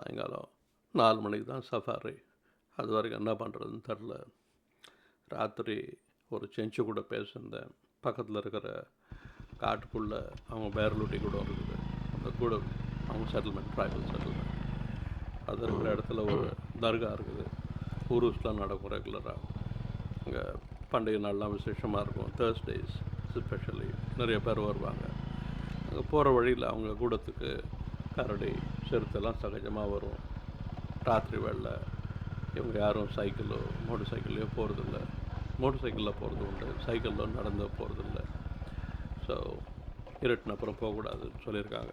சாயங்காலம் நாலு மணிக்கு தான் சஃபாரி. அது வரைக்கும் என்ன பண்ணுறதுன்னு தெரில. ராத்திரி ஒரு செஞ்சு கூட பேசியிருந்தேன். பக்கத்தில் இருக்கிற காட்டுக்குள்ளே அவங்க பேரலூட்டி கூட இருக்குது. அந்த கூட அவங்க செட்டில்மெண்ட் ட்ரைபல் செட்டில்மெண்ட் அது இருக்கிற இடத்துல ஒரு தர்கா இருக்குது. ஊருஸ்லாம் நடக்கும் ரெகுலராக அங்கே பண்டிகை நாள்லாம் விசேஷமாக இருக்கும். தேர்ஸ்டேஸ் ஸ்பெஷலி நிறைய பேர் வருவாங்க. அங்கே போகிற வழியில் அவங்க கூடத்துக்கு கரடி சிறுத்தைலாம் சகஜமாக வரும். ராத்திரி வேலை இவங்க யாரும் சைக்கிளோ மோட்டர் சைக்கிள்லையோ போகிறதில்ல மோட்டர் சைக்கிளில் போகிறது உண்டு சைக்கிளில் நடந்து போகிறதில்ல ஸோ இருட்டின அப்புறம் போகக்கூடாதுன்னு சொல்லியிருக்காங்க.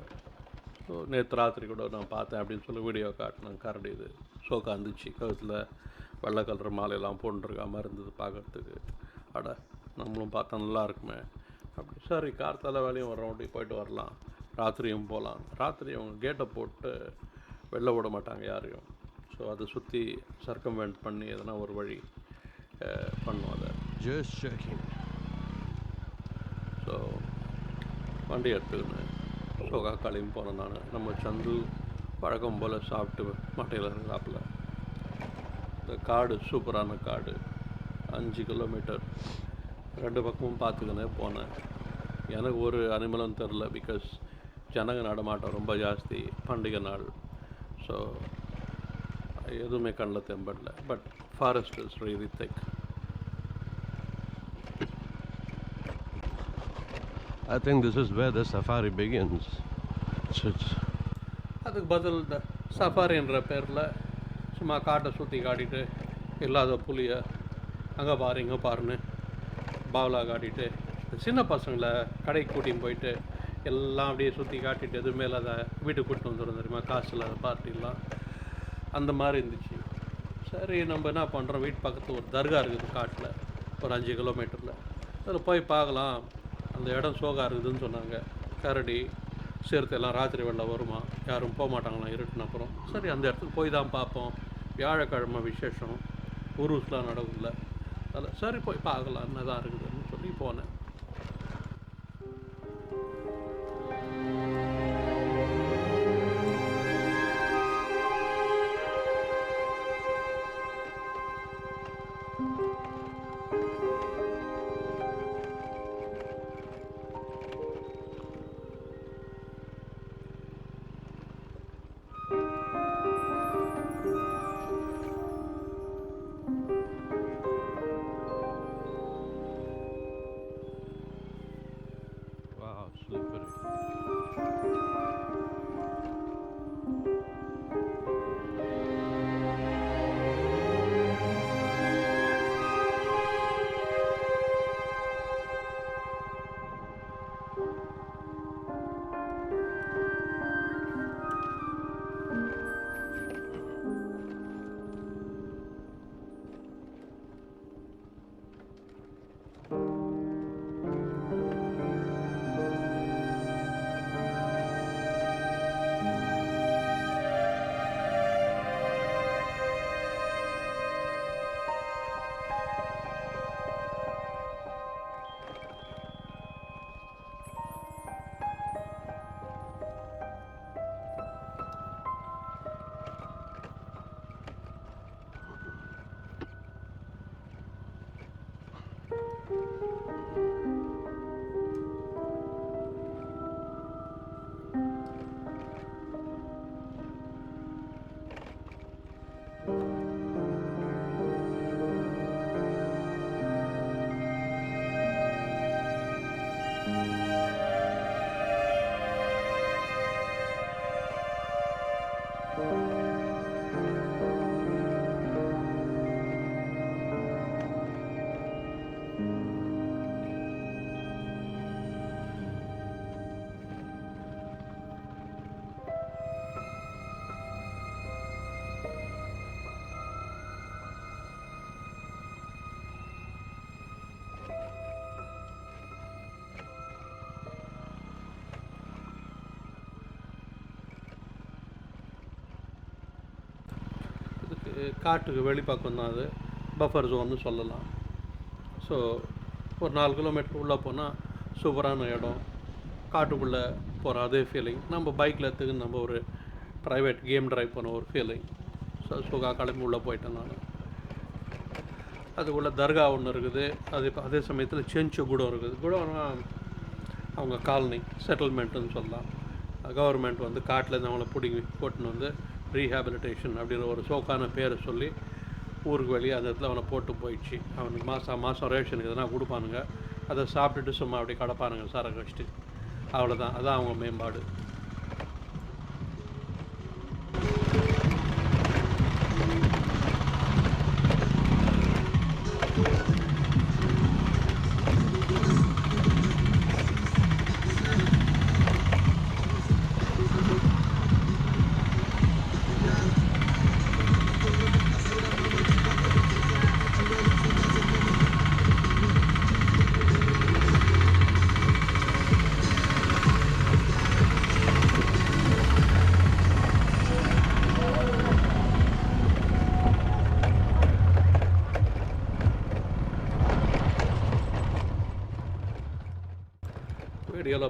ஸோ நேற்று ராத்திரி கூட நான் பார்த்தேன் அப்படின்னு சொல்லி வீடியோ காட்டினேன். கரடி இது சோக்காந்துச்சு கழுத்தில் வெள்ளை கலர் மாலையெல்லாம் போட்டுருக்காம இருந்தது பார்க்கறதுக்கு. அட நம்மளும் பார்த்தா நல்லா இருக்குமே. அப்படி சரி கார்த்தால வேலையும் வரோம் அப்படி போயிட்டு வரலாம். ராத்திரியும் போகலாம். ராத்திரி அவங்க கேட்டை போட்டு வெளில விட மாட்டாங்க யாரையும். ஸோ அதை சுற்றி சர்க்கம்வெண்ட் பண்ணி எதனா ஒரு வழி பண்ணும் அதை. ஸோ வண்டி எடுத்துக்கின்னு சோகா காலையும் போனேன் நான். நம்ம சந்து பழக்கம் போல் சாப்பிட்டு மட்டையில் இருந்தாப்புல இந்த காடு சூப்பரான காடு. அஞ்சு கிலோமீட்டர் ரெண்டு பக்கமும் பார்த்துக்கினே போனேன். எனக்கு ஒரு அனிமலும் தெரில பிகாஸ் ஜனங்க நடமாட்டம் ரொம்ப ஜாஸ்தி பண்டிகை நாள். ஸோ எதுவுமே கண்ணில் தெம்படல. But forest is really think this is where the safari begins. It's, it's, அதுக்கு பதில் இந்த சஃபாரின்ற பேரில் சும்மா காட்டை சுற்றி காட்டிட்டு இல்லாத புலியை அங்கே பாரு இங்கே பாருன்னு பாவலா காட்டிட்டு சின்ன பசங்களை கடைக்கு கூட்டின்னு போயிட்டு எல்லாம் அப்படியே சுற்றி காட்டிட்டு எதுவுமே இல்லாத வீட்டுக்கு கூட்டிட்டு வந்துடும் தெரியுமா? காசு இல்லாத பார்ட்டிலாம் அந்த மாதிரி இருந்துச்சு. சரி நம்ம என்ன பண்ணுறோம் வீட்டு பக்கத்தில் ஒரு தர்கா இருக்குது காட்டில். ஒரு அஞ்சு கிலோமீட்டரில். அதில் போய் பார்க்கலாம். அந்த இடம் சோகா இருக்குதுன்னு சொன்னாங்க. கரடி சேர்த்து எல்லாம் ராத்திரி வெள்ள வருமா? யாரும் போக மாட்டாங்களாம் இருட்டுன அப்புறம். சரி அந்த இடத்துக்கு போய் தான் பார்ப்போம். வியாழக்கிழமை விசேஷம். உருஸ்லாம் நடக்கல அதில் சரி போய் பார்க்கலாம். என்னதான் இருக்குது. காட்டுக்கு வெளிப்பக்கம் தான் அது பஃபர் ஜோன்னு சொல்லலாம். ஸோ ஒரு நாலு கிலோமீட்டர் உள்ளே போனால் சூப்பரான இடம். காட்டுக்குள்ளே போகிற அதே ஃபீலிங் நம்ம பைக்கில் எடுத்துக்கு நம்ம ஒரு ப்ரைவேட் கேம் ட்ரைவ் பண்ண ஒரு ஃபீலிங் ஸோ சுகா கிளம்பி உள்ளே போயிட்டேன் நான். அதுக்குள்ளே தர்கா ஒன்று இருக்குது. அது இப்போ அதே சமயத்தில் செஞ்சு குடம் இருக்குது. குடம்னா அவங்க காலனி செட்டில்மெண்ட்டுன்னு சொல்லலாம். கவர்மெண்ட் வந்து காட்டிலேருந்து அவங்கள பிடிங்கி போட்டுன்னு வந்து ரீஹாபிலிட்டேஷன் அப்படின்ற ஒரு சோக்கான பேரை சொல்லி ஊருக்கு வெளியே அந்த இடத்துல அவனை போட்டு போயிடுச்சு. அவனுக்கு மாதம் மாதம் ரேஷனுக்கு எதனா கொடுப்பானுங்க. அதை சாப்பிட்டுட்டு சும்மா அப்படியே கடப்பானுங்க சாரை கழிச்சிட்டு அவ்வளோதான் அதான் அவங்க மேம்பாடு.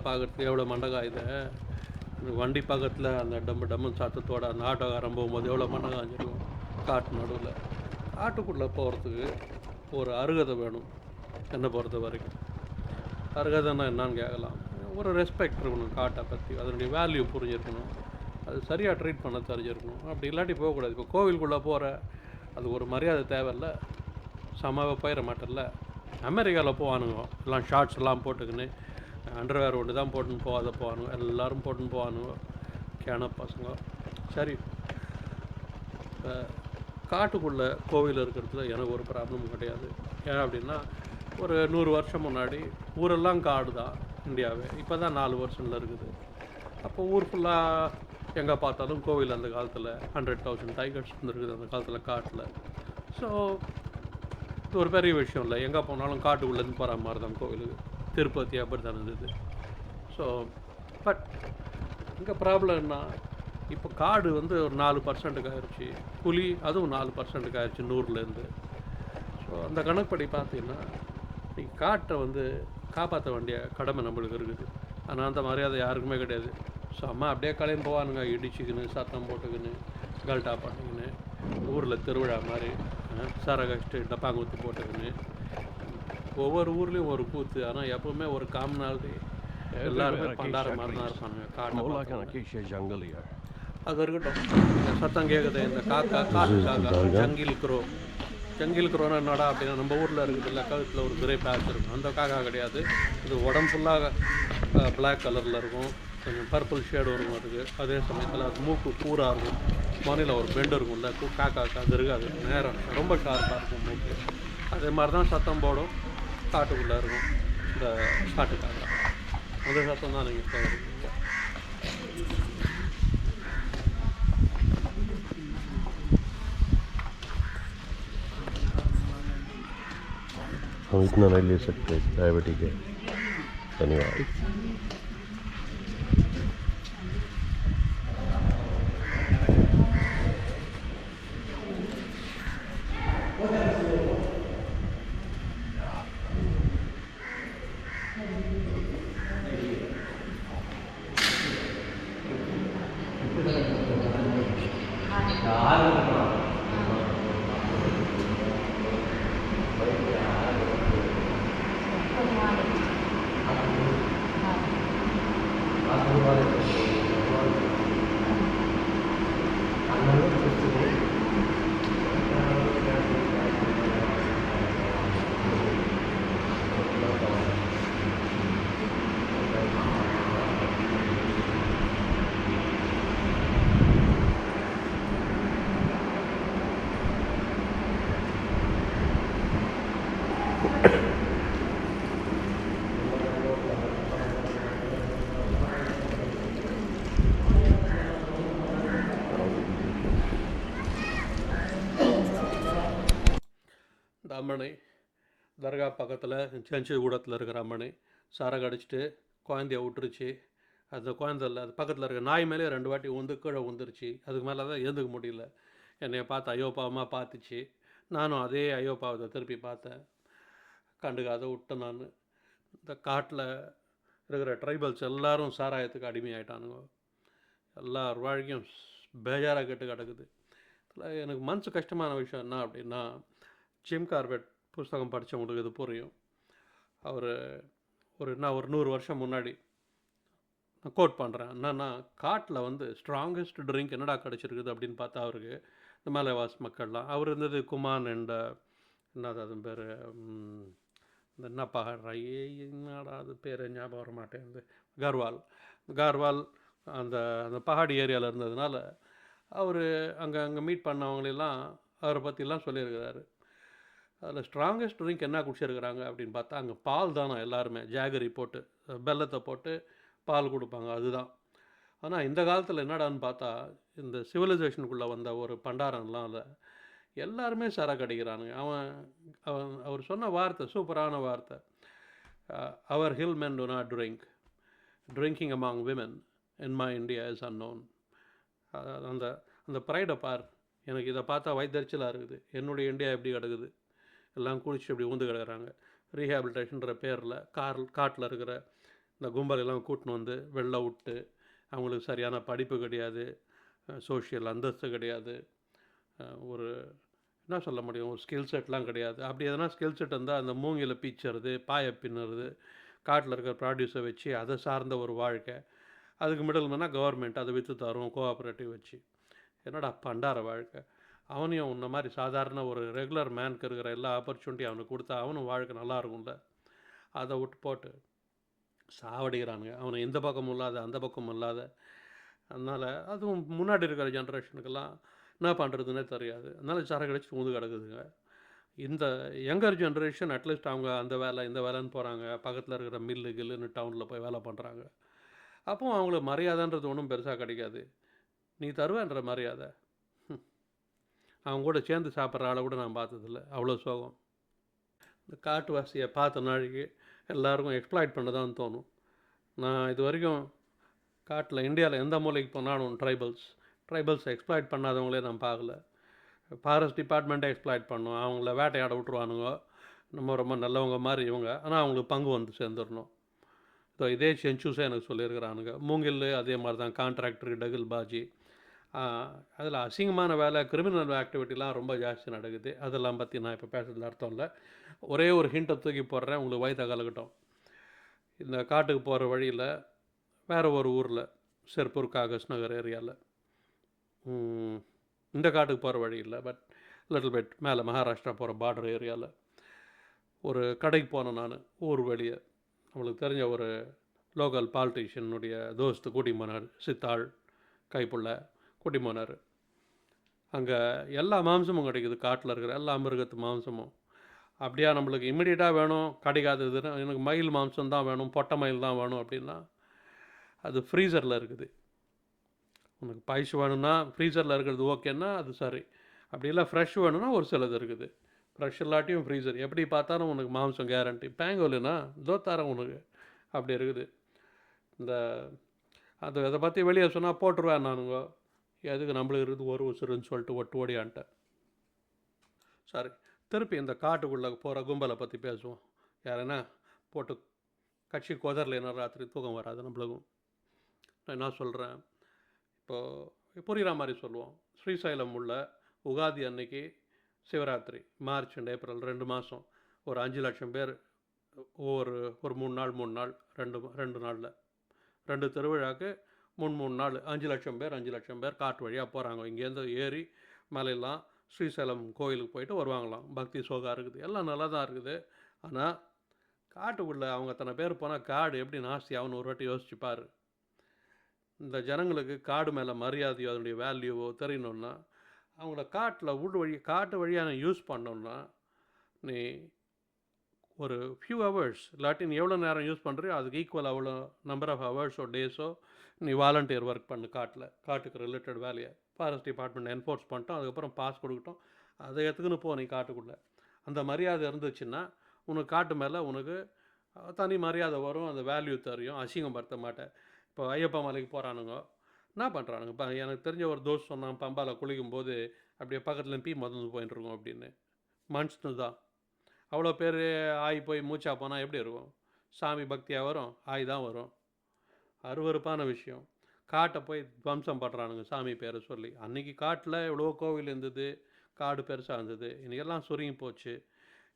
பார்க்கறதுக்கு எவ்வளோ மண்டகாயுது இந்த வண்டி பக்கத்தில் அந்த டம்மு டம்மு சத்தத்தோட அந்த ஆட்டோக்காரன் போகும்போது எவ்வளோ மண்டகாஞ்சிருக்கும் காட்டு நடுவில். காட்டுக்குள்ளே போகிறதுக்கு ஒரு அருகதை வேணும் என்னை பொறுத்த வரைக்கும். அருகதைன்னா என்னான்னு கேட்கலாம். ஒரு ரெஸ்பெக்ட் இருக்கணும் காட்டை பற்றி அதனுடைய வேல்யூ புரிஞ்சிருக்கணும். அது சரியாக ட்ரீட் பண்ண தெரிஞ்சிருக்கணும். அப்படி இல்லாட்டி போகக்கூடாது. இப்போ கோவிலுக்குள்ளே போகிற அது ஒரு மரியாதை தேவையில்ல. சமாவை போயிட மாட்டேன்ல அமெரிக்காவில் போவானுங்க. எல்லாம் ஷார்ட்ஸ் எல்லாம் போட்டுக்கின்னு அண்டர்வேர் ஒன்று தான் போட்டுன்னு போகாத போவானுங்க எல்லோரும் போட்டுன்னு போவானுங்க கேன பசங்க. சரி. காட்டுக்குள்ளே கோவில் இருக்கிறதுல எனக்கு ஒரு ப்ராப்ளமும் கிடையாது. ஏன் அப்படின்னா ஒரு நூறு வருஷம் முன்னாடி ஊரெல்லாம் காடு தான் இந்தியாவே. இப்போ தான் நாலு வருஷம்ல இருக்குது. அப்போ ஊர் ஃபுல்லாக எங்கே பார்த்தாலும் கோவில் அந்த காலத்தில் ஹண்ட்ரட் தௌசண்ட் டைகர்ஸ் இருந்திருக்குது அந்த காலத்தில் காட்டில். ஸோ இது ஒரு பெரிய விஷயம் இல்லை. எங்கே போனாலும் காட்டுக்குள்ளேருந்து போகிற மாதிரி தான் கோவிலுக்கு. திருப்பதி அப்படி தான் இருந்தது. ஸோ பட் இங்கே ப்ராப்ளம் என்ன? இப்போ காடு வந்து ஒரு நாலு பர்சன்ட்டுக்கு ஆயிடுச்சு புலி அதுவும் நாலு பர்சன்ட்டுக்கு ஆயிடுச்சு நூறுலேருந்து ஸோ அந்த கணக்குப்படி பார்த்தீங்கன்னா நீங்கள் காட்டை வந்து காப்பாற்ற வேண்டிய கடமை நம்மளுக்கு இருக்குது. ஆனால் அந்த மரியாதை யாருக்குமே கிடையாது. ஸோ அம்மா அப்படியே கலையும் போவானுங்க. இடிச்சுக்கின்னு சத்தம் போட்டுக்கின்னு கல்ட்டா பண்ணிக்கின்னு ஊரில் திருவிழா மாதிரி சர டப்பாங்குத்து போட்டுக்கின்னு ஒவ்வொரு ஊர்லேயும் ஒரு கூத்து ஆனால் எப்பவுமே ஒரு காமனாலிட்டி எல்லாருமே பண்டார மாதிரி தான் காட்டை here. அது இருக்கட்டும். சத்தம் கேட்குது இந்த காக்கா காட்டு காக்கா ஜங்கில் க்ரோ ஜங்கில் க்ரோனா என்னடா அப்படின்னா நம்ம ஊரில் இருக்குது இல்லை கழுத்தில் ஒரு கிரே பேட்ச் இருக்கும் அந்த காக்கா கிடையாது. இது உடம்பு ஃபுல்லாக பிளாக் கலரில் இருக்கும். கொஞ்சம் பர்பிள் ஷேடு இருக்கும் அதுக்கு. அதே சமயத்தில் அது மூக்கு கூராக இருக்கும். மனையில் ஒரு பெண்டு இருக்கும்ல கு- காக்காக்கு அது இருக்காது. நேரம். ரொம்ப ஷார்ப்பாக இருக்கும் மூக்கு. அதே மாதிரி தான் சத்தம் போடும். காட்டுக்குள்ளே இருக்கும் இந்த காட்டு காக்கா அந்த சத்தம் தான் நீங்கள் கேட்குறீங்க हम इतना नहीं ले सकते डायबिटिक है धन्यवाद அம்மனை தர்கா பக்கத்தில் செஞ்சு கூடத்தில் இருக்கிற அம்மனை சாரை கடிச்சிட்டு குழந்தைய விட்டுருச்சு. அந்த குழந்தைல அது பக்கத்தில் இருக்க நாய் மேலே ரெண்டு வாட்டி உந்து கீழே உந்துருச்சு. அதுக்கு மேலே தான் எழுந்துக்க முடியல. என்னை பார்த்து ஐயோப்பாவமாக பார்த்துச்சு. நானும் அதே ஐயோப்பாவத்தை திருப்பி பார்த்தேன். கண்டுக்காத விட்டேன் நான். இந்த காட்டில் இருக்கிற ட்ரைபல்ஸ் எல்லாரும் சாராயத்துக்கு அடிமையாயிட்டானுங்க. எல்லார் வாழ்க்கையும் பேஜாராக கெட்டு கிடக்குது. இதில் எனக்கு மனசு கஷ்டமான விஷயம் என்ன அப்படின்னா ஜிம் கார்பெட் புஸ்தகம் படித்தவங்களுக்கு இது புரியும். அவர் ஒரு என்ன ஒரு நூறு வருஷம் முன்னாடி நான் கோட் பண்ணுறேன் என்னன்னா காட்டில் வந்து ஸ்ட்ராங்கஸ்ட் ட்ரிங்க் என்னடா கிடச்சிருக்குது அப்படின்னு பார்த்தா அவருக்கு இந்த மலைவாஸ் மக்கள்லாம். அவர் இருந்தது குமான் என்ற என்னது அது பேர்? இந்த என்ன பகர் என்னடா அது பேர்? ஞாபகம் வர மாட்டேங்குது. கர்வால். கர்வால் அந்த அந்த பகாடி ஏரியாவில் இருந்ததுனால அவர் அங்கே அங்கே மீட் பண்ணவங்களெல்லாம் அவரை பற்றிலாம் சொல்லியிருக்கிறாரு. அதில் ஸ்ட்ராங்கஸ்ட் ட்ரிங்க் என்ன குடிச்சிருக்கிறாங்க அப்படின்னு பார்த்தா அங்கே பால் தானே எல்லாருமே. ஜாகரி போட்டு வெல்லத்தை போட்டு பால் கொடுப்பாங்க அதுதான். ஆனால் இந்த காலத்தில் என்னடான்னு பார்த்தா இந்த சிவிலைசேஷனுக்குள்ளே வந்த ஒரு பண்டாரம்லாம் இல்லை. எல்லாருமே சரக்கு அடிக்கிறானுங்க அவன் அவன் அவர் சொன்ன வார்த்தை சூப்பரான வார்த்தை. அவர் hill men do not drink drinking among women in my India is unknown அந்த அந்த ப்ரைடை பார். எனக்கு இதை பார்த்தா வைத்தறிச்சலாக இருக்குது. என்னுடைய இந்தியா எப்படி கிடக்குது? எல்லாம் குளிச்சு அப்படி ஊந்து கிடக்குறாங்க. ரீஹாபிலிட்டேஷன்ற பேரில் கார் காட்டில் இருக்கிற இந்த கும்பலெல்லாம் கூட்டின்னு வந்து வெளில விட்டு அவங்களுக்கு சரியான படிப்பு கிடையாது சோஷியல் அந்தஸ்து கிடையாது ஒரு என்ன சொல்ல முடியும் ஒரு ஸ்கில் செட்லாம் கிடையாது. அப்படி எதனா ஸ்கில் செட் இருந்தால் அந்த மூங்கில பீச்சுறது பாயை பின்னுறது காட்டில் இருக்கிற ப்ராடியூஸை வச்சு அதை சார்ந்த ஒரு வாழ்க்கை. அதுக்கு மிடில் கவர்மெண்ட் அதை விற்று தரும் கோஆப்ரேட்டிவ் வச்சு. என்னடா பண்டார வாழ்க்கை. அவனையும் உன்ன மாதிரி சாதாரண ஒரு ரெகுலர் மேனுக்கு இருக்கிற எல்லா ஆப்பர்ச்சுனிட்டி அவனுக்கு கொடுத்தா அவனும் வாழ்க்கை நல்லா இருக்கும்ல. அதை விட்டு போட்டு சாவடிக்கிறானுங்க. அவனை இந்த பக்கமும் இல்லாத அந்த பக்கமும் இல்லாத. அதனால் அதுவும் முன்னாடி இருக்கிற ஜென்ரேஷனுக்கெல்லாம் என்ன பண்ணுறதுன்னே தெரியாது. அதனால் சரக்கு அடிச்சு கிடக்குதுங்க. இந்த யங்கர் ஜென்ரேஷன் அட்லீஸ்ட் அவங்க அந்த வேலை இந்த வேலைன்னு போகிறாங்க பக்கத்தில் இருக்கிற மில்லு கில்லுன்னு டவுனில் போய் வேலை பண்ணுறாங்க அப்போ அவங்களுக்கு மரியாதைன்றது ஒன்றும் பெருசாக கிடைக்காது. நீ தருவேன்ற மரியாதை. அவங்க கூட சேர்ந்து சாப்பிட்ற ஆளை கூட நான் பார்த்ததில்ல. அவ்வளோ சோகம். இந்த காட்டுவாசியை பார்த்த நாளைக்கு எல்லாருக்கும் எக்ஸ்ப்ளாய்ட் பண்ண தான் தோணும். நான் இது வரைக்கும் காட்டில் இந்தியாவில் எந்த மூலைக்கு போனாலும் ட்ரைபல்ஸ் ட்ரைபல்ஸ் எக்ஸ்ப்ளாய்ட் பண்ணாதவங்களே நான் பார்க்கல. ஃபாரஸ்ட் டிபார்ட்மெண்ட்டை எக்ஸ்ப்ளாய்ட் பண்ணும். அவங்கள வேட்டையாட விட்ருவானுங்க நம்ம ரொம்ப நல்லவங்க மாதிரி இவங்க. ஆனால் அவங்களுக்கு பங்கு வந்து சேர்ந்துடணும். ஸோ இதே செஞ்சூஸே எனக்கு சொல்லியிருக்கிறானுங்க. மூங்கில் அதே மாதிரி தான். கான்ட்ராக்டர் டகுல் பாஜி. அதில் அசிங்கமான வேலை கிரிமினல் ஆக்டிவிட்டிலாம் ரொம்ப ஜாஸ்தி நடக்குது. அதெல்லாம் பற்றி நான் இப்போ பேசுறதுல அர்த்தம் இல்லை. ஒரே ஒரு ஹிண்ட்டை தூக்கி போடுறேன் உங்களுக்கு வயதை கலக்கட்டும். இந்த காட்டுக்கு போகிற வழியில் வேறு ஒரு ஊரில் செர்பூர் காகஸ் நகர் ஏரியாவில் இந்த காட்டுக்கு போகிற வழி இல்லை பட் லிட்டில் பெட் மேலே மகாராஷ்டிரா போகிற பார்டர் ஏரியாவில் ஒரு கடைக்கு போனேன் நான் ஊர் வெளியே நம்மளுக்கு தெரிஞ்ச ஒரு லோக்கல் பாலிட்டிஷியனுடைய தோஸ்து கூட்டி போனார் சித்தாள் கைப்புள்ள. கூட்டி போனார். அங்கே எல்லா மாம்சமும் கிடைக்குது காட்டில் இருக்கிற எல்லா மிருகத்து மாம்சமும். அப்படியா நம்மளுக்கு இம்மிடியட்டாக வேணும் கிடைக்காததுன்னு எனக்கு மயில் மாம்சம் தான் வேணும் பொட்டை மயில் தான் வேணும் அப்படின்னா அது ஃப்ரீசரில் இருக்குது. உனக்கு பாய்ஸ் வேணும்னா ஃப்ரீசரில் இருக்கிறது ஓகேன்னா அது சரி. அப்படி இல்லை ஃப்ரெஷ் வேணும்னா ஒரு சிலது இருக்குது. ஃப்ரெஷ் இல்லாட்டியும் ஃப்ரீசர் எப்படி பார்த்தாலும் உனக்கு மாம்சம் கேரண்டி பேங்கோலினா தோத்தாரம் உனக்கு. அப்படி இருக்குது. இந்த அது அதை பற்றி வெளியே சொன்னால் போட்டுருவேன் நானுங்க. எதுக்கு நம்மளுக்கு இருந்து ஒரு உசுருன்னு சொல்லிட்டு ஒட்டு ஓடியான்ட்டேன் சரி திருப்பி இந்த காட்டுக்குள்ளே போகிற கும்பலை பற்றி பேசுவோம். யாருன்னா போட்டு கட்சி கொதறலைன்னா ராத்திரி தூக்கம் வராது நம்மளுக்கும் நான் என்ன சொல்கிறேன் இப்போது புரிகிற மாதிரி சொல்லுவோம். ஸ்ரீசைலம் உள்ள உகாதி அன்னைக்கு சிவராத்திரி மார்ச் அண்ட் ஏப்ரல் ரெண்டு மாதம் ஒரு அஞ்சு லட்சம் பேர் ஒவ்வொரு ஒரு மூணு நாள் மூணு நாள் ரெண்டு ரெண்டு நாளில். ரெண்டு திருவிழாக்கு மூணு மூணு நாள் அஞ்சு லட்சம் பேர் அஞ்சு லட்சம் பேர் காட்டு வழியாக போகிறாங்க இங்கேருந்து ஏறி மலையெல்லாம் ஸ்ரீசைலம் கோயிலுக்கு போயிட்டு வருவாங்களாம். பக்தி சோகா இருக்குது. எல்லாம் நல்லா தான் இருக்குது. ஆனால் காட்டுக்குள்ளே அவங்க அத்தனை பேர் போனால் காடு எப்படி நாஸ்தி ஒரு வாட்டி யோசிச்சுப்பார் இந்த ஜனங்களுக்கு காடு மேலே மரியாதையோ அதனுடைய வேல்யூவோ தெரியணுன்னா அவங்கள காட்டில் உள் வழி காட்டு வழியாக யூஸ் பண்ணோம்னா நீ ஒரு ஃபியூ ஹவர்ஸ் இல்லாட்டி நீ எவ்வளோ நேரம் யூஸ் பண்ணுறியோ அதுக்கு ஈக்குவல் அவ்வளோ நம்பர் ஆஃப் ஹவர்ஸோ டேஸோ நீ வாலண்டியர் ஒர்க் பண்ணு காட்டில். காட்டுக்கு ரிலேட்டட் வேலையை. ஃபாரஸ்ட் டிபார்ட்மெண்ட் என்ஃபோர்ஸ் பண்ணிட்டோம். அதுக்கப்புறம் பாஸ் கொடுக்கட்டும். அதை எடுத்துக்கின்னு போ நீ காட்டுக்குள்ளே. அந்த மரியாதை இருந்துச்சுன்னா உனக்கு காட்டு மேலே உனக்கு தனி மரியாதை வரும். அந்த வேல்யூ தெரியும். அசிங்கப்படுத்த மாட்டேன். இப்போ ஐயப்பா மலைக்கு போகிறானுங்க என்ன பண்ணுறானுங்க இப்போ எனக்கு தெரிஞ்ச ஒரு தோஸ் சொன்னான் பம்பால குளிக்கும்போது அப்படியே பக்கத்தில் பீ மதந்து போயின்னு இருக்கோம் அப்படின்னு. மனுஷனு தான். அவ்வளோ பேர் ஆய் போய் மூச்சா போனால் எப்படி இருக்கும்? சாமி பக்தியாக வரும்? ஆய் தான் வரும். அருவருப்பான விஷயம். காட்டை போய் துவம்சம் பண்ணுறானுங்க சாமி பேரை சொல்லி. அன்றைக்கி காட்டில் எவ்வளோ கோவில் இருந்தது காடு பெருசாக இருந்தது இன்றைக்கெல்லாம் சுருங்கி போச்சு.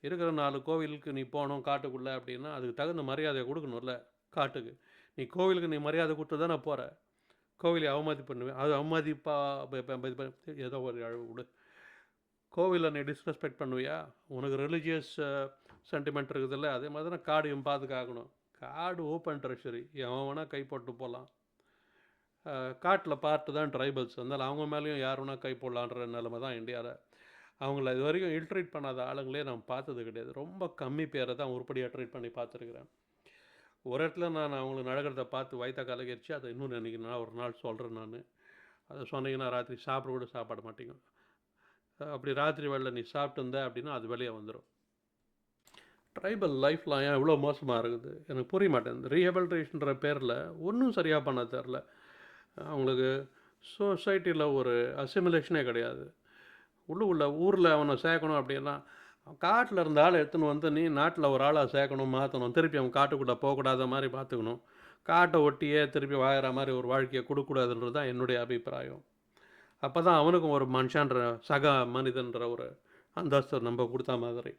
இருக்கிற நாலு கோவிலுக்கு நீ போகணும் காட்டுக்குள்ளே அப்படின்னா அதுக்கு தகுந்த மரியாதையை கொடுக்கணும்ல காட்டுக்கு. நீ கோவிலுக்கு நீ மரியாதை கொடுத்து தானே போகிற கோவிலை அவமதி பண்ணுவேன். அது அவமதிப்பா ஏதோ ஒரு அழகு விடு. கோவிலில் நீ டிஸ்ரெஸ்பெக்ட் பண்ணுவியா? உனக்கு ரிலீஜியஸ் சென்டிமெண்ட் இருக்குதுல்ல அதே மாதிரி தான் காடையும் பாதுகாக்கணும். காடு ஓப்பன் ட்ரெஷரி எவன் வேணால் கை போட்டு போகலாம் காட்டில் பார்ட்டு தான் ட்ரைபல்ஸ் அதனால் அவங்க மேலேயும் யார் வேணால் கை போடலான்ற நிலைமை தான் இந்தியாவில் அவங்கள இது வரைக்கும் இல்ட்ரீட் பண்ணாத ஆளுங்களே நான் பார்த்தது கிடையாது. ரொம்ப கம்மி பேரை தான் உருப்படியாக ட்ரீட் பண்ணி பார்த்துருக்குறேன். ஒரு இடத்துல நான் அவங்களுக்கு நடக்கிறத பார்த்து வயிற்ற கலகிருச்சு. அதை இன்னும் நினைக்கிறேன் நான் ஒரு நாள் சொல்கிறேன் நான். அதை சொன்னீங்கன்னா ராத்திரி சாப்பிட கூட சாப்பிட மாட்டேங்க. அப்படி ராத்திரி வேளையில் நீ சாப்பிட்டு இருந்த அப்படின்னா அது வெளியே வந்துடும் ட்ரைபல் லைஃப்லாம் ஏன் இவ்வளோ மோசமாக இருக்குது? எனக்கு புரிய மாட்டேங்குது. ரீஹபிலிட்டேஷன்ற பேரில் ஒன்றும் சரியாக பண்ண தெரில அவங்களுக்கு சொசைட்டியில் ஒரு அசிமிலேஷனே கிடையாது. உள்ளுக்குள்ள ஊரில் அவனை சேர்க்கணும் அப்படின்னா காட்டில் இருந்த ஆளை எடுத்துன்னு வந்து நீ நாட்டில் ஒரு ஆளாக சேர்க்கணும் மாற்றணும் திருப்பி அவன் காட்டுக்குள்ளே போகக்கூடாத மாதிரி பார்த்துக்கணும். காட்டை ஒட்டியே திருப்பி வாழற மாதிரி ஒரு வாழ்க்கையை கொடுக்கக்கூடாதுன்றது தான் என்னுடைய அபிப்பிராயம். அப்போ தான் அவனுக்கும் ஒரு மனுஷன்ற சக மனிதன்ற ஒரு அந்தஸ்து நம்ம கொடுத்த மாதிரி.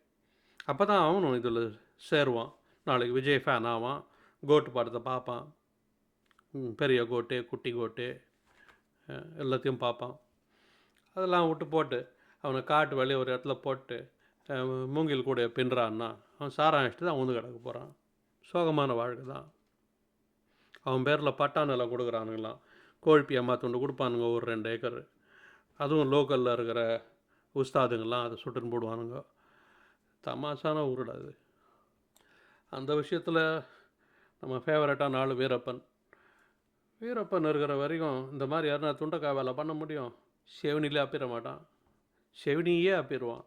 அப்போ தான் அவனும் இதில் சேருவான். நாளைக்கு விஜய் ஃபேன் ஆவான். கோட்டு படத்தை பார்ப்பான். பெரிய கோட்டு குட்டி கோட்டு எல்லாத்தையும் பார்ப்பான். அதெல்லாம் விட்டு போட்டு அவனை காட்டு வெளியே ஒரு இடத்துல போட்டு மூங்கில் கூட பின்னுறான்னா அவன் சாராயிச்சுட்டு தான் உந்து கிடக்க போகிறான் சோகமான வாழ்க்கை தான். அவன் பேரில் பட்டா நிலம் கொடுக்குறானுங்களாம். கோழிப்பி அம்மா கொடுப்பானுங்க ஒரு ரெண்டு ஏக்கர். அதுவும் லோக்கலில் இருக்கிற உஸ்தாதுங்கள்லாம் அதை சுட்டுன்னு போடுவானுங்க. தமாசான ஊருடா அது அந்த விஷயத்தில் நம்ம ஃபேவரட்டான ஆள் வீரப்பன். வீரப்பன் இருக்கிற வரைக்கும் இந்த மாதிரி யாருனா துண்டக்காய் வேலை பண்ண முடியும்? செவனிலே அப்பிட மாட்டான். செவனியே அப்பிடுவான்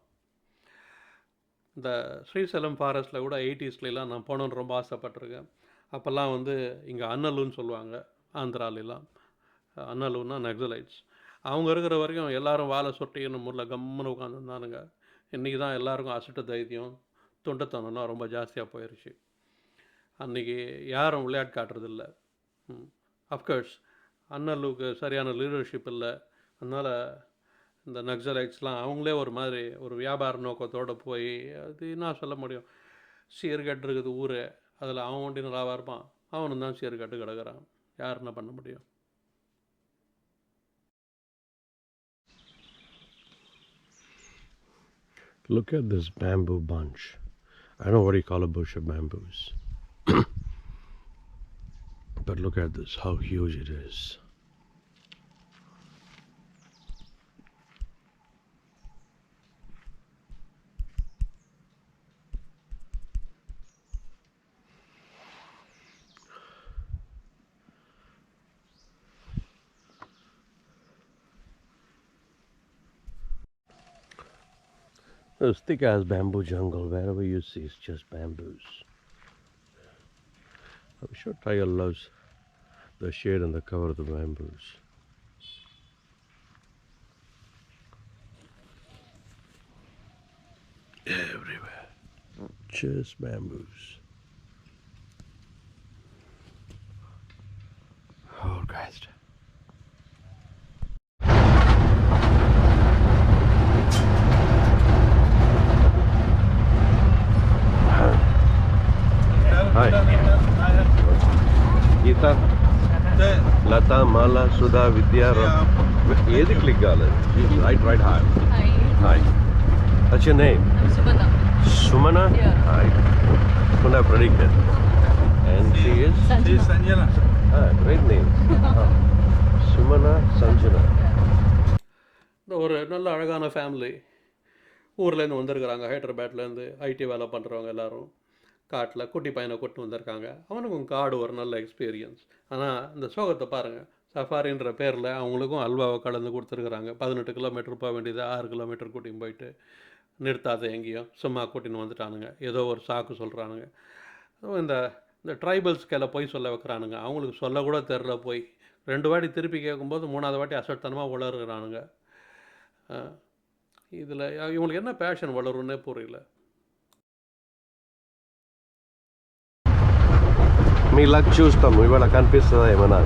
இந்த ஸ்ரீசைலம் ஃபாரஸ்ட்டில் கூட எயிட்டிஸ்லாம் நான் போகணுன்னு ரொம்ப ஆசைப்பட்டிருக்கேன். அப்போல்லாம் வந்து இங்கே அன்னலுன்னு சொல்லுவாங்க ஆந்திராலெலாம். அன்னலுன்னா நக்சலைட்ஸ். அவங்க இருக்கிற வரைக்கும் எல்லாரும் வாழை சொட்டின்னு முறையில் கம்முன்னு உட்காந்துருந்தானுங்க இன்றைக்கி தான் எல்லாருக்கும் அசட்டு தைரியம் துண்டத்தனம்னா ரொம்ப ஜாஸ்தியாக போயிடுச்சு அன்றைக்கி யாரும் விளையாட்டு காட்டுறதில்ல. அஃப்கோர்ஸ் அண்ணலுக்கு சரியான லீடர்ஷிப் இல்லை. அதனால் இந்த நக்சலைட்ஸ்லாம் அவங்களே ஒரு மாதிரி ஒரு வியாபார நோக்கத்தோடு போய் அது என்ன சொல்ல முடியும்? சீர்கட்டு இருக்குது ஊர் அதில் அவன் ஒண்டி நல்லாவாக இருப்பான்? அவனும் தான் சீர்கட்டு கிடக்குறான். யார் என்ன பண்ண முடியும்? Look at this bamboo bunch. I don't know what you call a bush of bamboos. but look at this, how huge it is. This thick ass bamboo jungle, wherever you see, it's just bamboos. I'm sure Tiger loves the shade and the cover of the bamboos. Everywhere. Just bamboos. Oh, Christ. Lata, Mala, Sudha, Vidya, Ram. ఏది click కాలేదు right right hi Hi, hi What's your name? Sumana. Sumana? Yeah. Hi. Couldn't have predicted. And she is? Sanjana. Ah, great name. Ah. Sumana Sanjana. இந்த ஒரு நல்ல அழகான family ஊர்லேருந்து வந்திருக்கிறாங்க ஹைதராபாத்லேருந்து ID வேலை பண்ணுறவங்க எல்லாரும் காட்டில் குட்டி பையனை கூட்டு வந்திருக்காங்க அவனுக்கும் காடு ஒரு நல்ல எக்ஸ்பீரியன்ஸ் ஆனால் இந்த சோகத்தை பாருங்கள் சஃபாரின்ற பேரில் அவங்களுக்கும் அல்வாவை கலந்து கொடுத்துருக்குறாங்க. பதினெட்டு கிலோமீட்டர் போக வேண்டியது ஆறு கிலோமீட்டர் கூட்டின்னு போயிட்டு நிறுத்தாத எங்கேயும் சும்மா கூட்டின்னு வந்துட்டானுங்க. ஏதோ ஒரு சாக்கு சொல்கிறானுங்க இந்த இந்த ட்ரைபல்ஸ் கையில் போய் சொல்ல வைக்கிறானுங்க. அவங்களுக்கு சொல்லக்கூட தெரில போய். ரெண்டு வாட்டி திருப்பி கேட்கும்போது மூணாவது வாட்டி அசட்டத்தனமாக உளறுகிறானுங்க இதில் இவங்களுக்கு என்ன பேஷன் வளரும்னே புரியல. మీ లక్ చూస్తాము. ఇవాళ కనిపిస్తుందా ఏమన్నా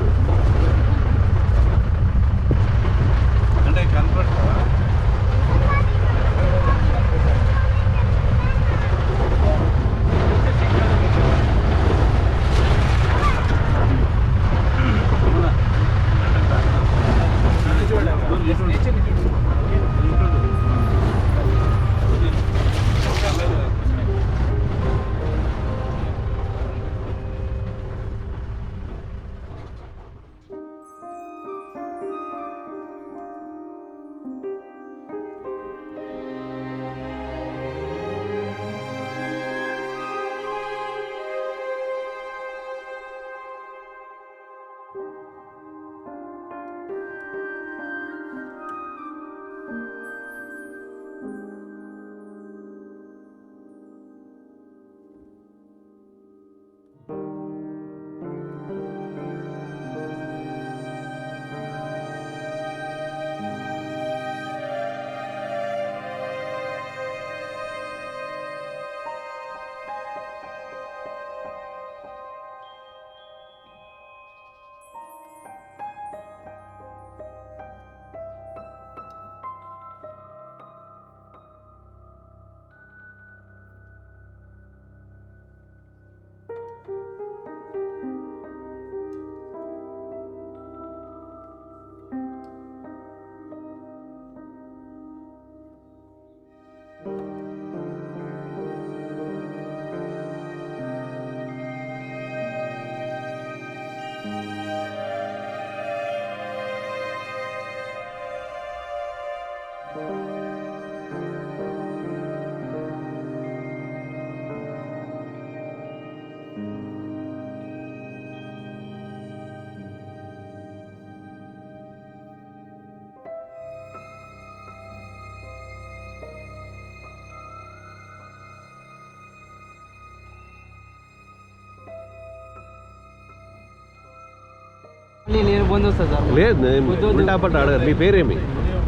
నేను సార్. లేదు నేను. ఉల్టా పట్ట అడగదు మీ పేరేమి?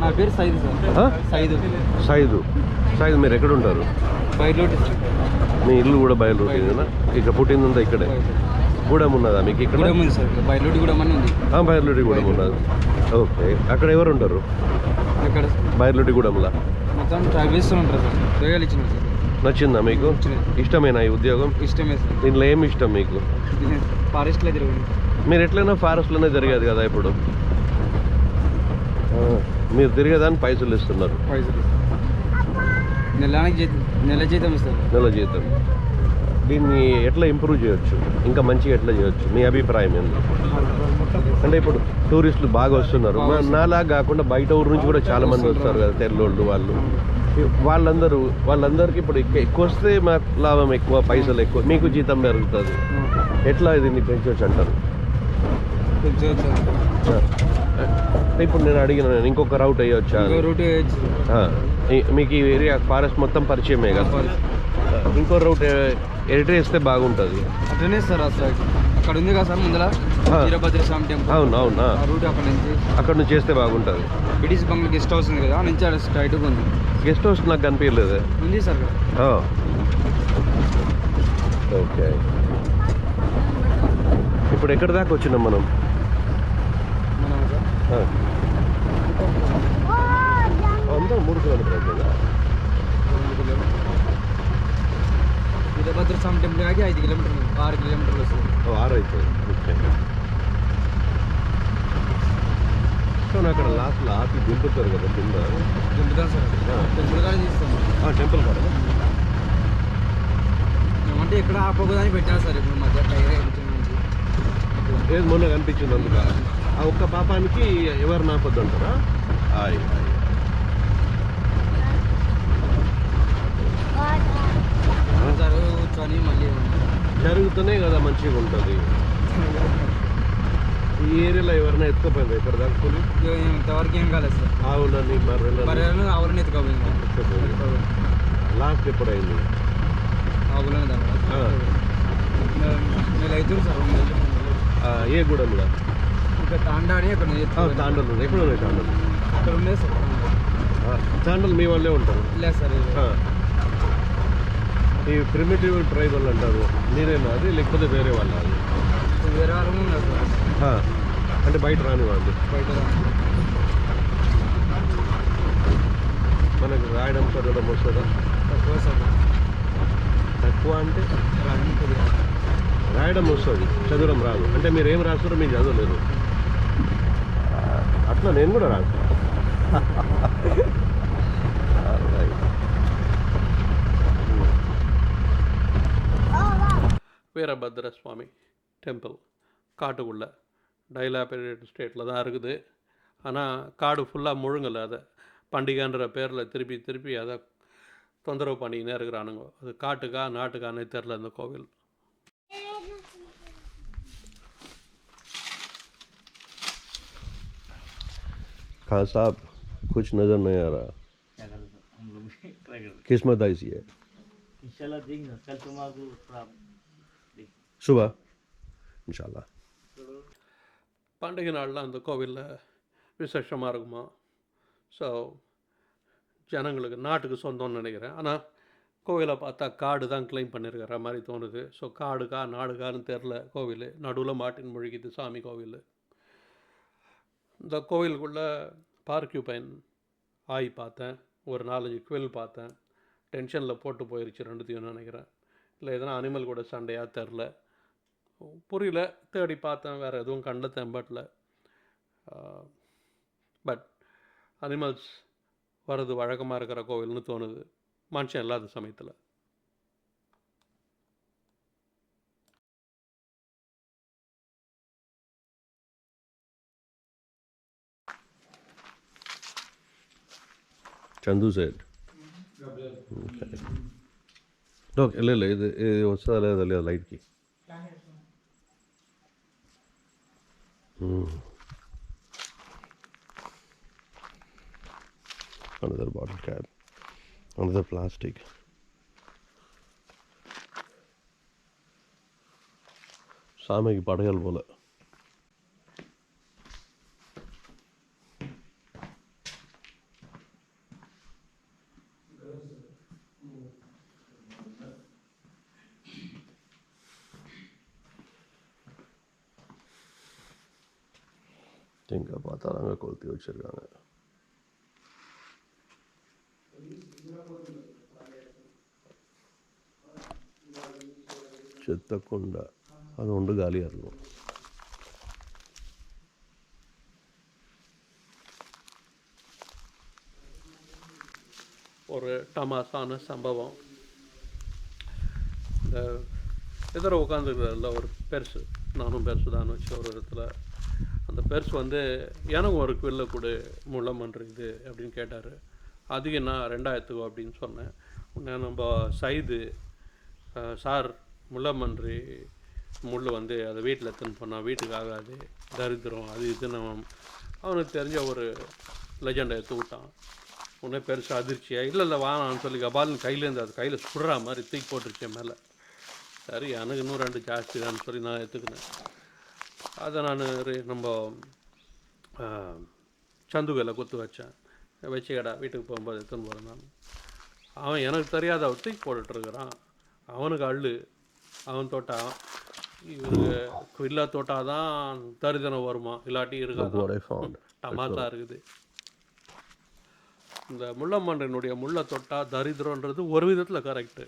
నా పేరు సైద్ సార్? సైద్. సైదు. సైదు మీరు ఎక్కడ ఉంటారు? బయట మీ ఇల్లు కూడా బయలుదేరినా? ఇక పుట్టిందంతా ఇక్కడే. గూడెం ఉన్నదా మీకు ఇక్కడ? బయట కూడా ఉంది. బయలుదేరి గూడెం ఉన్నది? ఓకే. అక్కడ ఎవరు ఉంటారు? ఇక్కడ బయలుదేరి గూడెంలా? మొత్తం ట్రావెల్స్ ఉంటారు సార్. ఉద్యోగాలు ఇచ్చిన సార్. నచ్చిందా మీకు? ఇష్టమేనా ఈ ఉద్యోగం? ఇష్టమే సార్. దీనిలో ఏమి ఇష్టం మీకు? ఫారెస్ట్లో తిరగండి మీరు ఎట్లయినా ఫారెస్ట్లోనే జరిగేది కదా ఇప్పుడు? మీరు తిరిగేదాన్ని పైసలు ఇస్తున్నారు. నెల జీతం నెల జీతం. దీన్ని ఎట్లా ఇంప్రూవ్ చేయొచ్చు? ఇంకా మంచిగా ఎట్లా చేయొచ్చు? మీ అభిప్రాయం ఏంది? అంటే ఇప్పుడు టూరిస్టులు బాగా వస్తున్నారు. నాలా కాకుండా బయట ఊరు నుంచి కూడా చాలా మంది వస్తారు కదా తెల్లోళ్ళు వాళ్ళు. వాళ్ళందరూ వాళ్ళందరికీ ఇప్పుడు ఎక్కు- ఎక్కువ వస్తే మాకు లాభం ఎక్కువ పైసలు ఎక్కువ. మీకు జీతం పెరుగుతుంది. ఎట్లా దీన్ని పెంచవచ్చు అంటారు. ఇప్పుడు నేను అడిగిన నేను ఇంకొక రౌట్ అయ్యొచ్చా రూట్ మీకు ఈ ఏరియా ఫారెస్ట్ మొత్తం పరిచయమే కదా? ఇంకో రౌట్ ఎడిటర్ వేస్తే బాగుంటుంది. అట్లనే సార్ అసలు. అక్కడ ఉంది కదా సార్ ముందర? టెంపుల్ అవును అవునా రూట్ అక్కడ నుంచి. అక్కడ నుంచి చేస్తే బాగుంటుంది. బ్రిటిష్ బంగ్లా గెస్ట్ హౌస్ ఉంది కదా నుంచి అక్కడ స్ట్రైట్గా ఉంది. గెస్ట్ హౌస్ నాకు కనిపించలేదు. ఉంది సార్ ఓకే. ఇప్పుడు ఎక్కడి దాకా వచ్చినాం మనం? సార్ ఆ. అందరూ మూడు కిలోమీటర్ అవుతుందా వీరభద్ర స్వామి టెంపుల్ ఆగి ఐదు కిలోమీటర్లు ఆరు కిలోమీటర్లు వస్తుంది ఓ, ఆరు అవుతుంది ఓకే సో నాకు అక్కడ లాస్ట్లో ఆపి దింపుతారు కదా కింద దింపుతాం సార్ ఆ. టెంపుల్ కాడ తీస్తాం ఆ, టెంపుల్ కదా ఏమంటే ఎక్కడ ఆపకూడదని పెట్టారు సార్ ఇప్పుడు మధ్య టైర్ నుంచి ఏది మొన్న కనిపించింది అందుక ఆ ఒక్క పాపానికి ఎవరు నాపొద్దు అంటారా? హాయ్ జరుగుతూనే కదా మంచిగా ఉంటుంది. ఈ ఏరియాలో ఎవరైనా ఎత్తుకపోయిందా ఇక్కడ దాకా ఇంతవరకు ఏం కాలేదు సార్ ఆవులని బర్రెలు బర్రెలు ఆవులని ఎత్తుకపోయింది? లాస్ట్ ఎప్పుడైంది? ఆవులని దాకా మీరు అయితే సార్ ఏ గూడెంలో? ఇంకా తాండా అని తాండలు ఉన్నాయి. ఎక్కడ ఉన్నాయి తాండలు? అక్కడ ఉండేది సార్. ఆ, తాండలు మీ వాళ్ళే ఉంటారు? లేదు సార్. ఈ ప్రిమిటివ్ ట్రైబల్ అంటారు. మీరేనా అది? లేకపోతే వేరే వాళ్ళ అది? వేరే వారం ఉన్నారు సార్. అంటే బయట రాని వాళ్ళు. బయట మనకు రాయడం చదవడం వస్తుందా? తక్కువ సార్. తక్కువ అంటే? రాయడం వస్తుంది. చదవడం రాదు. అంటే మీరు ఏం రాస్తారో మీరు చదవలేరు. నా నేను కూడా రాను வீரபத்ர சுவாமி டெம்பிள். காட்டுக்குள்ளே டைலாபரேட் ஸ்டேட்டில் தான் இருக்குது. ஆனால் காடு ஃபுல்லாக முழுங்கலை. அதை பண்டிகைன்ற பேரில் திருப்பி திருப்பி அதை தொந்தரவு பண்ணிக்கினே இருக்கிறானுங்க. அது காட்டுக்கா நாட்டுக்கானே தெரில அந்த கோவில். खान साहब कुछ नज़र नहीं आ रहा क्या कर सकते हम लोग भी ट्राई कर किस्मत ऐसी है इंशाल्लाह देखेंगे कल तुम्हारा को थोड़ा देख सुबह इंशाल्लाह பண்டிகை நாளில் அந்த கோவிலில் விசேஷமாக இருக்குமா ஸோ ஜனங்களுக்கு நாட்டுக்கு சொந்தம்னு நினைக்கிறேன் ஆனால் கோவிலை பார்த்தா காடு தான் க்ளைம் பண்ணியிருக்கிற மாதிரி தோணுது ஸோ காடுக்கா நாடுகான்னு தெரில கோவில் நடுவில் மாட்டின் முழுகிது சாமி கோவில் இந்த கோவிலுக்குள்ளே பார்க்யூபைன் ஆய் பார்த்தேன். ஒரு நாலஞ்சு குவில் பார்த்தேன். டென்ஷனில் போட்டு போயிருச்சு ரெண்டுத்தையும் நினைக்கிறேன். இல்லை எதனா அனிமல் கூட சண்டையாக தெரில. புரியல. தேடி பார்த்தேன். வேறு எதுவும் கண்ணில் தெம்பட்டில். பட் அனிமல்ஸ் வர்றது வழக்கமாக இருக்கிற கோவில்னு தோணுது. மனுஷன் இல்லாத சமயத்தில். ಚಂದು ಸೈಡ್ ಓಕೆ ಇಲ್ಲ ಇಲ್ಲ ಇದು ಇದು ಹೊಸದಲ್ಲ ಅದರಲ್ಲಿ ಲೈಟ್ಗೆ ಹ್ಞೂ another bottle cap another plastic சாமிக்கு படையல் போல எங்கே பார்த்தாலாங்க கொளுத்தி வச்சுருக்காங்க செத்த கொண்ட அது ஒன்று காலியாக இருக்கும் ஒரு டமாசான சம்பவம் இந்த எதிர உட்காந்துருக்கிறதுல ஒரு பெருசு நானும் பெருசு தான் வச்சு ஒரு இடத்துல பெர்ஸ் பெருசு வந்து எனக்கு ஒரு குவில்ல கொடு முள்ளம் பண்ணுறது அப்படின்னு கேட்டார். அதுக்கு என்ன ரெண்டாயிரத்துக்கு அப்படின்னு சொன்னேன். உடனே நம்ம சைது சார் முள்ளமன்றி முள் வந்து அதை வீட்டில் எடுத்துன்னு போனால் வீட்டுக்கு ஆகாது தரித்திரம் அது இதுன்னு அவனுக்கு தெரிஞ்ச ஒரு லெஜெண்டை எடுத்து விட்டான். உடனே பெருசாக அதிர்ச்சியாக இல்லை இல்லை வானான்னு சொல்லி கபால்னு கையிலேருந்து அது கையில் சுடுற மாதிரி தூக்கி போட்டுருச்சேன் மேலே. சரி எனக்கு இன்னும் ரெண்டு ஜாஸ்தி தான் சொல்லி நான் எடுத்துக்கினேன். அதை நான் நம்ம ஆ, சந்துகையில் குத்து வச்சேன். வச்சுக்கடா வீட்டுக்கு போகும்போது எடுத்துன்னு போகிறேன் நான். அவன் எனக்கு தெரியாத தூக்கி போட்டுட்ருக்கிறான் அவனுக்கு அள்ளு. அவன் தொட்டான் இவருக்கு குயிலா தொட்டாதான் தரிதனம் வருமா? இல்லாட்டி இருக்காது. டமாட்டா இருக்குது. இந்த முள்ளமன்றனுடைய முள்ளை தொட்டா தரித்திரன்றது ஒரு விதத்தில் கரெக்டு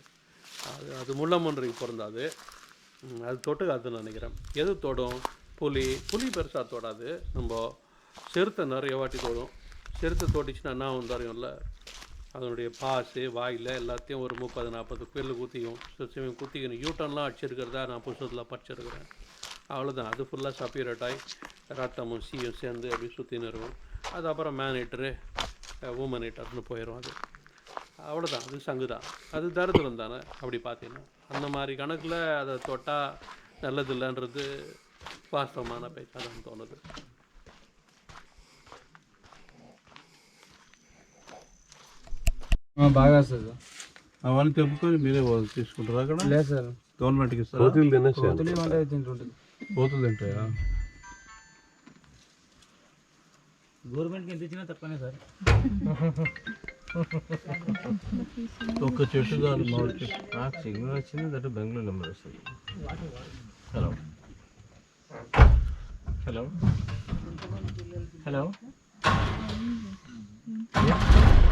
அது அது முள்ளமன்றைக்கு பிறந்தாது அது தொட்டுக்காதுன்னு நினைக்கிறேன். எது தொடும்? புலி புலி பெருசாக தோடாது. நம்ம சிறுத்தை நிறைய வாட்டி தோடும். சிறுத்தை தொட்டிச்சுன்னா என்ன ஆகும் அதனுடைய பாசு வாயில் எல்லாத்தையும் ஒரு முப்பது நாற்பது பேரில் குத்திக்கும். சுத்தம் குத்திக்கணும் யூட்டன்லாம் அடிச்சிருக்கிறதா நான் புத்தகத்தில் படிச்சிருக்கிறேன். அவ்வளோதான் அது ஃபுல்லாக சப்பீரட்டாய் ரத்தமும் சீயும் சேர்ந்து அப்படி சுற்றின்னு இருக்கும். அது அப்புறம் மேனேட்டரு ஹீட்டர்னு போயிடும் அது. அவ்வளோதான் அது சங்கு தான். அது தருத்திரம் தானே? அப்படி பார்த்தீங்கன்னா. அந்த மாதிரி கணக்கில் அதை தொட்டால் நல்லதில்லைன்றது Varsamana pek బాగా సార్ అవన్నీ తెప్పుకొని మీరే తీసుకుంటారు అక్కడ? లేదు సార్. గవర్నమెంట్కి కోతులు ఎంత ఇచ్చినా సార్. ఒక్క చెట్టు కాదు చెట్టు. నాకు సిగ్నల్ వచ్చింది దాంట్లో బెంగళూరు నెంబర్ వస్తుంది. హలో. Hello? Hello? Yeah.